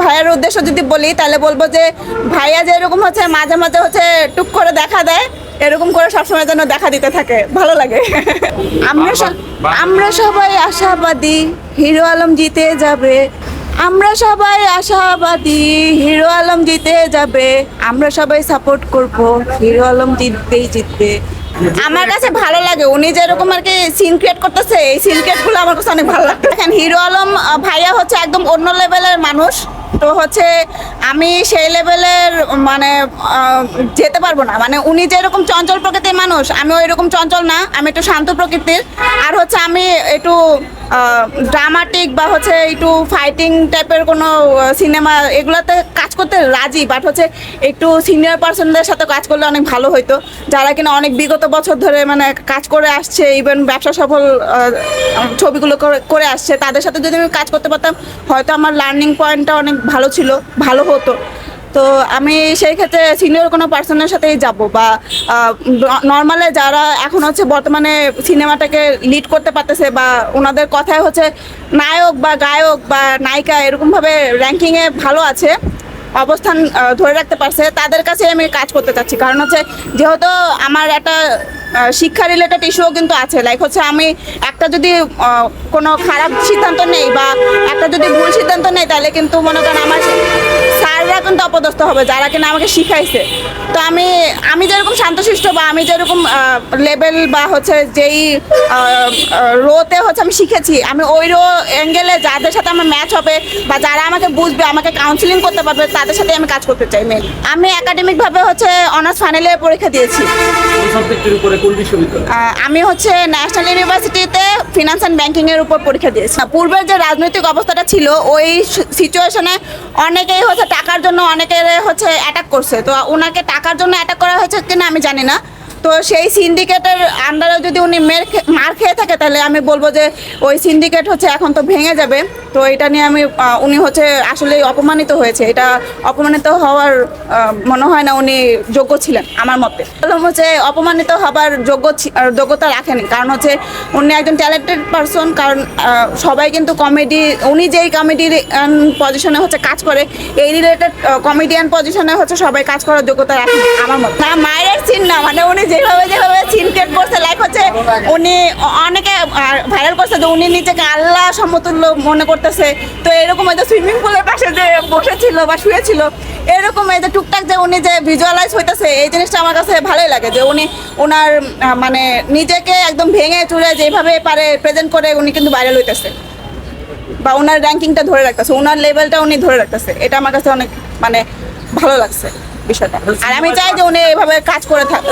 ভাইয়ার উদ্দেশ্য যদি বলি, তাহলে বলব যে ভাইয়া যে এরকম হচ্ছে, মাঝে মাঝে হচ্ছে টুক করে দেখা দেয়, এরকম করে সবসময় যেন দেখা দিতে থাকে। ভালো লাগে। আমরা আমরা সবাই আশাবাদী, হিরো আলম জিতে যাবে। আমরা সবাই আশাবাদী, হিরো আলম জিতে যাবে। আমরা সবাই সাপোর্ট করব, হিরো আলম জিততেই জিতবে। আমার কাছে ভালো লাগে। উনি যেরকম আর কি সিন ক্রিয়েট করতেছে, এই সিন ক্রিয়েটগুলো আমার কাছে অনেক ভালো লাগে দেখেন, হিরো আলম ভাইয়া হচ্ছে একদম অন্য লেভেলের মানুষ। তো হচ্ছে আমি সেই লেভেলের মানে যেতে পারব না। মানে উনি যেরকম চঞ্চল প্রকৃতির মানুষ, আমি ওই রকম চঞ্চল না। আমি একটু শান্ত প্রকৃতির। আর হচ্ছে আমি একটু ড্রামাটিক বা হচ্ছে একটু ফাইটিং টাইপের কোনো সিনেমা এগুলোতে কাজ করতে রাজি বাট হচ্ছে একটু সিনিয়র পার্সনদের সাথে কাজ করলে অনেক ভালো হতো যারা কিনা অনেক বিগত বছর ধরে মানে কাজ করে আসছে ইভেন ব্যবসা সফল ছবিগুলো করে- করে আসছে, তাদের সাথে যদি আমি কাজ করতে পারতাম, হয়তো আমার লার্নিং পয়েন্টটা অনেক ভালো ছিল, ভালো হতো। তো আমি সেই ক্ষেত্রে সিনিয়র কোনো পার্সনের সাথেই যাব বা নর্মালে যারা এখন হচ্ছে বর্তমানে সিনেমাটাকে লিড করতে পারতেছে বা ওনাদের কথায় হচ্ছে নায়ক বা গায়ক বা নায়িকা এরকমভাবে র্যাঙ্কিংয়ে ভালো আছে, অবস্থান ধরে রাখতে পারছে, তাদের কাছে আমি কাজ করতে চাচ্ছি। কারণ হচ্ছে যেহেতু আমার একটা শিক্ষা রিলেটেড ইস্যুও কিন্তু আছে। লাইক হচ্ছে আমি একটা যদি কোনো খারাপ সিদ্ধান্ত নেই বা একটা যদি ভুল সিদ্ধান্ত নেই, তাহলে কিন্তু মনে করেন আমার স্যাররা কিন্তু অপদস্থ হবে, যারা কিনা আমাকে শিখাইছে। তো আমি আমি যেরকম শান্তশিষ্ট বা আমি যেরকম লেভেল বা হচ্ছে যেই রোতে হচ্ছে আমি শিখেছি, আমি ওই রো অ্যাঙ্গেলে যাদের সাথে আমার ম্যাচ হবে বা যারা আমাকে বুঝবে, আমাকে কাউন্সিলিং করতে পারবে, তাদের সাথে আমি কাজ করতে চাই মেন আমি একাডেমিকভাবে হচ্ছে অনার্স ফাইনাল ইয়ার পরীক্ষা দিয়েছি। আমি হচ্ছে ন্যাশনাল ইউনিভার্সিটিতে ফিনান্স অ্যান্ড ব্যাংকিং এর উপর পরীক্ষা দিয়েছি। পূর্বের যে রাজনৈতিক অবস্থাটা ছিল, ওই সিচুয়েশনে অনেকেই হচ্ছে টাকার জন্য অনেকে হচ্ছে অ্যাটাক করছে। তো ওনাকে টাকার জন্য অ্যাটাক করা হয়েছে কিনা আমি জানি না। তো সেই সিন্ডিকেটের আন্ডারে যদি উনি মের মার খেয়ে থাকে, তাহলে আমি বলব যে ওই সিন্ডিকেট হচ্ছে এখন তো ভেঙে যাবে। তো এটা নিয়ে আমি উনি হচ্ছে আসলে অপমানিত হয়েছে। এটা অপমানিত হওয়ার মনে হয় না উনি যোগ্য ছিলেন, আমার মতে। হচ্ছে অপমানিত হবার যোগ্য যোগ্যতা রাখেনি। কারণ হচ্ছে উনি একজন ট্যালেন্টেড পারসন কারণ সবাই কিন্তু কমেডি উনি যেই কমেডি পজিশনে হচ্ছে কাজ করে, এই রিলেটেড কমেডিয়ান পজিশনে হচ্ছে সবাই কাজ করার যোগ্যতা রাখেন, আমার মতে। মায়ের সিন না মানে উনি যেভাবে যেভাবে সিন ক্রিয়েট করছে লাইক হচ্ছে উনি অনেকে ভাইরাল করছে যে উনি নিজেকে আল্লাহ সমতুল্য মনে করতেছে। তো এরকম হয়তো সুইমিং পুলের পাশে যে বসেছিল বা শুয়েছিল, এরকম এই যে টুকটাক যে উনি যে ভিজুয়ালাইজ হইতেছে, এই জিনিসটা আমার কাছে ভালোই লাগে যে উনি ওনার মানে নিজেকে একদম ভেঙে চুরে যেভাবে পারে প্রেজেন্ট করে উনি কিন্তু ভাইরাল হইতেছে। বা ওনার র্যাঙ্কিংটা ধরে রাখতেছে ওনার লেভেলটা উনি ধরে রাখতেছে। এটা আমার কাছে অনেক মানে ভালো লাগছে বিষয়টা। আর আমি চাই যে উনি এভাবে কাজ করে থাক